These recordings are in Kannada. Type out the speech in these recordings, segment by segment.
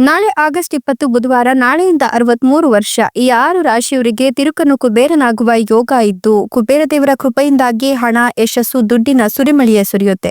ನಾಳೆ ಆಗಸ್ಟ್ ಇಪ್ಪತ್ತು ಬುಧವಾರ, ನಾಳೆಯಿಂದ ಅರವತ್ಮೂರು ವರ್ಷ, ಈ ಆರು ರಾಶಿಯವರಿಗೆ ತಿರುಕನು ಕುಬೇರನಾಗುವ ಯೋಗ ಇದ್ದು, ಕುಬೇರ ದೇವರ ಕೃಪೆಯಿಂದಾಗಿ ಹಣ, ಯಶಸ್ಸು, ದುಡ್ಡಿನ ಸುರಿಮಳೆಯ ಸುರಿಯುತ್ತೆ.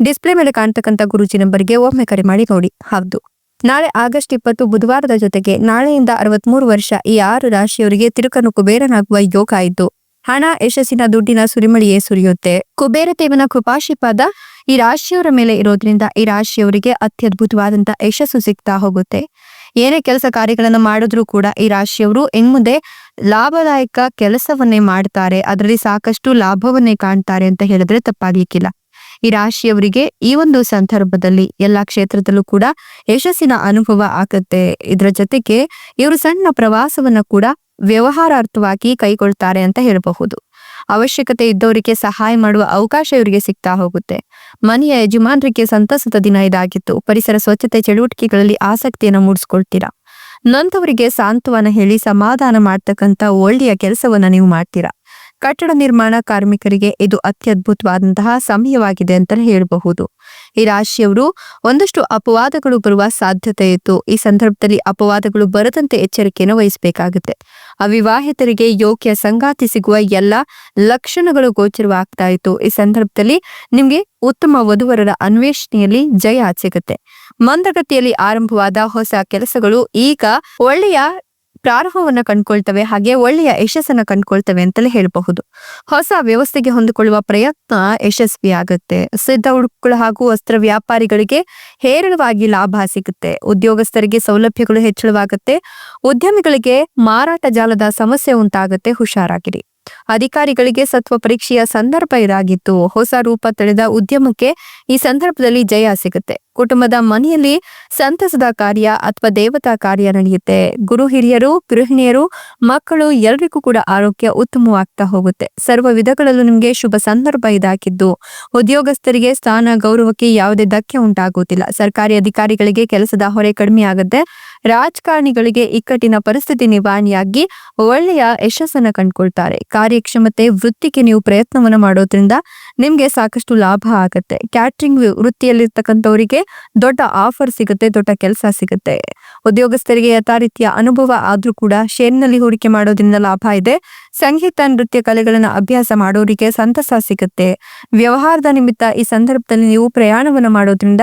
ಡಿಸ್ಪ್ಲೇ ಮೇಲೆ ಕಾಣ್ತಕ್ಕಂಥ ಗುರುಜಿ ನಂಬರ್ಗೆ ಒಮ್ಮೆ ಕರೆ ಮಾಡಿ ನೋಡಿ. ಹೌದು. ನಾಳೆ ಆಗಸ್ಟ್ ಇಪ್ಪತ್ತು ಬುಧವಾರದ ಜೊತೆಗೆ ನಾಳೆಯಿಂದ ಅರವತ್ಮೂರು ವರ್ಷ ಈ ಆರು ರಾಶಿಯವರಿಗೆ ತಿರುಕನು ಕುಬೇರನಾಗುವ ಯೋಗ ಆಯಿತು. ಹಣ, ಯಶಸ್ಸಿನ ದುಡ್ಡಿನ ಸುರಿಮಳಿಯೇ ಸುರಿಯುತ್ತೆ. ಕುಬೇರ ದೇವನ ಕೃಪಾಶಿಪಾದ ಈ ರಾಶಿಯವರ ಮೇಲೆ ಇರೋದ್ರಿಂದ ಈ ರಾಶಿಯವರಿಗೆ ಅತ್ಯದ್ಭುತವಾದಂತ ಯಶಸ್ಸು ಸಿಗ್ತಾ ಹೋಗುತ್ತೆ. ಏನೇ ಕೆಲಸ ಕಾರ್ಯಗಳನ್ನು ಮಾಡಿದ್ರೂ ಕೂಡ ಈ ರಾಶಿಯವರು ಇನ್ಮುಂದೆ ಲಾಭದಾಯಕ ಕೆಲಸವನ್ನೇ ಮಾಡ್ತಾರೆ. ಅದರಲ್ಲಿ ಸಾಕಷ್ಟು ಲಾಭವನ್ನೇ ಕಾಣ್ತಾರೆ ಅಂತ ಹೇಳಿದ್ರೆ ತಪ್ಪಾಗ್ಲಿಕ್ಕಿಲ್ಲ. ಈ ರಾಶಿಯವರಿಗೆ ಈ ಒಂದು ಸಂದರ್ಭದಲ್ಲಿ ಎಲ್ಲಾ ಕ್ಷೇತ್ರದಲ್ಲೂ ಕೂಡ ಯಶಸ್ಸಿನ ಅನುಭವ ಆಗುತ್ತೆ. ಇದರ ಜೊತೆಗೆ ಇವರು ಸಣ್ಣ ಪ್ರವಾಸವನ್ನ ಕೂಡ ವ್ಯವಹಾರಾರ್ಥವಾಗಿ ಕೈಗೊಳ್ತಾರೆ ಅಂತ ಹೇಳಬಹುದು. ಅವಶ್ಯಕತೆ ಇದ್ದವರಿಗೆ ಸಹಾಯ ಮಾಡುವ ಅವಕಾಶ ಇವರಿಗೆ ಸಿಗ್ತಾ ಹೋಗುತ್ತೆ. ಮನೆಯ ಯಜಮಾನರಿಗೆ ಸಂತಸದ ದಿನ ಇದಾಗಿತ್ತು. ಪರಿಸರ ಸ್ವಚ್ಛತೆ ಚಟುವಟಿಕೆಗಳಲ್ಲಿ ಆಸಕ್ತಿಯನ್ನು ಮೂಡಿಸ್ಕೊಳ್ತೀರಾ? ನಂತವರಿಗೆ ಸಾಂತ್ವನ ಹೇಳಿ ಸಮಾಧಾನ ಮಾಡ್ತಕ್ಕಂಥ ಒಳ್ಳೆಯ ಕೆಲಸವನ್ನ ನೀವು ಮಾಡ್ತೀರಾ? ಕಟ್ಟಡ ನಿರ್ಮಾಣ ಕಾರ್ಮಿಕರಿಗೆ ಇದು ಅತ್ಯದ್ಭುತವಾದಂತಹ ಸಮಯವಾಗಿದೆ ಅಂತಲೇ ಹೇಳಬಹುದು. ಈ ರಾಶಿಯವರು ಒಂದಷ್ಟು ಅಪವಾದಗಳು ಬರುವ ಸಾಧ್ಯತೆ ಇತ್ತು. ಈ ಸಂದರ್ಭದಲ್ಲಿ ಅಪವಾದಗಳು ಬರದಂತೆ ಎಚ್ಚರಿಕೆಯನ್ನು ವಹಿಸಬೇಕಾಗುತ್ತೆ. ಅವಿವಾಹಿತರಿಗೆ ಯೋಗ್ಯ ಸಂಗಾತಿ ಸಿಗುವ ಎಲ್ಲ ಲಕ್ಷಣಗಳು ಗೋಚರವಾಗ್ತಾ ಇತ್ತು. ಈ ಸಂದರ್ಭದಲ್ಲಿ ನಿಮ್ಗೆ ಉತ್ತಮ ವಧುವರರ ಅನ್ವೇಷಣೆಯಲ್ಲಿ ಜಯ ಸಿಗುತ್ತೆ. ಮಂದಗತಿಯಲ್ಲಿ ಆರಂಭವಾದ ಹೊಸ ಕೆಲಸಗಳು ಈಗ ಒಳ್ಳೆಯ ಪ್ರಾರಂಭವನ್ನ ಕಂಡ್ಕೊಳ್ತವೆ, ಹಾಗೆ ಒಳ್ಳೆಯ ಯಶಸ್ಸನ್ನ ಕಂಡ್ಕೊಳ್ತವೆ ಅಂತಲೇ ಹೇಳಬಹುದು. ಹೊಸ ವ್ಯವಸ್ಥೆಗೆ ಹೊಂದಿಕೊಳ್ಳುವ ಪ್ರಯತ್ನ ಯಶಸ್ವಿಯಾಗುತ್ತೆ ಸಿದ್ಧ ಉಡುಪುಗಳು ಹಾಗೂ ವಸ್ತ್ರ ವ್ಯಾಪಾರಿಗಳಿಗೆ ಹೇರಳವಾಗಿ ಲಾಭ ಸಿಗುತ್ತೆ. ಉದ್ಯೋಗಸ್ಥರಿಗೆ ಸೌಲಭ್ಯಗಳು ಹೆಚ್ಚಳವಾಗುತ್ತೆ. ಉದ್ಯಮಿಗಳಿಗೆ ಮಾರಾಟ ಜಾಲದ ಸಮಸ್ಯೆ ಉಂಟಾಗುತ್ತೆ. ಹುಷಾರಾಗಿರಿ. ಅಧಿಕಾರಿಗಳಿಗೆ ಸತ್ವ ಪರೀಕ್ಷೆಯ ಸಂದರ್ಭ ಇದಾಗಿತ್ತು. ಹೊಸ ರೂಪ ತಳೆದ ಉದ್ಯಮಕ್ಕೆ ಈ ಸಂದರ್ಭದಲ್ಲಿ ಜಯ ಸಿಗುತ್ತೆ. ಕುಟುಂಬದ ಮನೆಯಲ್ಲಿ ಸಂತಸದ ಕಾರ್ಯ ಅಥವಾ ದೇವತಾ ಕಾರ್ಯ ನಡೆಯುತ್ತೆ. ಗುರು ಹಿರಿಯರು, ಗೃಹಿಣಿಯರು, ಮಕ್ಕಳು ಎಲ್ರಿಗೂ ಕೂಡ ಆರೋಗ್ಯ ಉತ್ತಮವಾಗ್ತಾ ಹೋಗುತ್ತೆ. ಸರ್ವ ವಿಧಗಳಲ್ಲೂ ನಿಮ್ಗೆ ಶುಭ ಸಂದರ್ಭ ಇದಾಗಿದ್ದು, ಉದ್ಯೋಗಸ್ಥರಿಗೆ ಸ್ಥಾನ ಗೌರವಕ್ಕೆ ಯಾವುದೇ ಧಕ್ಕೆ ಉಂಟಾಗುವುದಿಲ್ಲ. ಸರ್ಕಾರಿ ಅಧಿಕಾರಿಗಳಿಗೆ ಕೆಲಸದ ಹೊರೆ ಕಡಿಮೆ ಆಗುತ್ತೆ ರಾಜಕಾರಣಿಗಳಿಗೆ ಇಕ್ಕಟ್ಟಿನ ಪರಿಸ್ಥಿತಿ ನಿವಾರಣೆಯಾಗಿ ಒಳ್ಳೆಯ ಯಶಸ್ಸನ್ನು ಕಂಡುಕೊಳ್ತಾರೆ. ಕಾರ್ಯಕ್ಷಮತೆ, ವೃತ್ತಿಗೆ ನೀವು ಪ್ರಯತ್ನವನ್ನ ಮಾಡೋದ್ರಿಂದ ನಿಮ್ಗೆ ಸಾಕಷ್ಟು ಲಾಭ ಆಗತ್ತೆ. ಕ್ಯಾಟ್ರಿಂಗ್ ವೃತ್ತಿಯಲ್ಲಿರ್ತಕ್ಕಂಥವರಿಗೆ ದೊಡ್ಡ ಆಫರ್ ಸಿಗುತ್ತೆ, ದೊಡ್ಡ ಕೆಲಸ ಸಿಗುತ್ತೆ. ಉದ್ಯೋಗಸ್ಥರಿಗೆ ಯಥಾರೀತಿಯ ಅನುಭವ ಆದ್ರೂ ಕೂಡ ಶೇರ್ನಲ್ಲಿ ಹೂಡಿಕೆ ಮಾಡೋದ್ರಿಂದ ಲಾಭ ಇದೆ. ಸಂಗೀತ, ನೃತ್ಯ ಕಲೆಗಳನ್ನ ಅಭ್ಯಾಸ ಮಾಡೋರಿಗೆ ಸಂತಸ ಸಿಗುತ್ತೆ. ವ್ಯವಹಾರದ ನಿಮಿತ್ತ ಈ ಸಂದರ್ಭದಲ್ಲಿ ನೀವು ಪ್ರಯಾಣವನ್ನ ಮಾಡೋದ್ರಿಂದ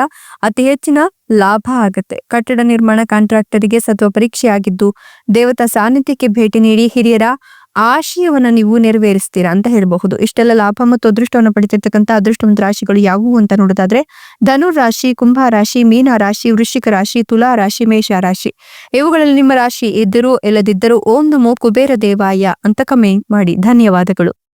ಅತಿ ಹೆಚ್ಚಿನ ಲಾಭ ಆಗುತ್ತೆ. ಕಟ್ಟಡ ನಿರ್ಮಾಣ ಕಾಂಟ್ರಾಕ್ಟರಿಗೆ ಸತ್ವ ಪರೀಕ್ಷೆ ಆಗಿದ್ದು ದೇವತಾ ಸಾನ್ನಿಧ್ಯಕ್ಕೆ ಭೇಟಿ ನೀಡಿ ಹಿರಿಯರ ಆಶಯವನ್ನ ನೀವು ನೆರವೇರಿಸ್ತೀರಾ ಅಂತ ಹೇಳಬಹುದು. ಇಷ್ಟೆಲ್ಲ ಲಾಭ ಮತ್ತು ಅದೃಷ್ಟವನ್ನು ಪಡಿತಿರ್ತಕ್ಕಂಥ ಅದೃಷ್ಟವಂತ ರಾಶಿಗಳು ಯಾವುವು ಅಂತ ನೋಡೋದಾದ್ರೆ, ಧನು ರಾಶಿ, ಕುಂಭ ರಾಶಿ, ಮೀನ ರಾಶಿ, ವೃಶ್ಚಿಕ ರಾಶಿ, ತುಲಾ ರಾಶಿ, ಮೇಷ ರಾಶಿ. ಇವುಗಳಲ್ಲಿ ನಿಮ್ಮ ರಾಶಿ ಇದ್ದರೂ, ಇಲ್ಲದಿದ್ದರೂ, ಓಂ ನಮೋ ಕುಬೇರ ದೇವಾಯ ಅಂತ ಕಮೆಂಟ್ ಮಾಡಿ. ಧನ್ಯವಾದಗಳು.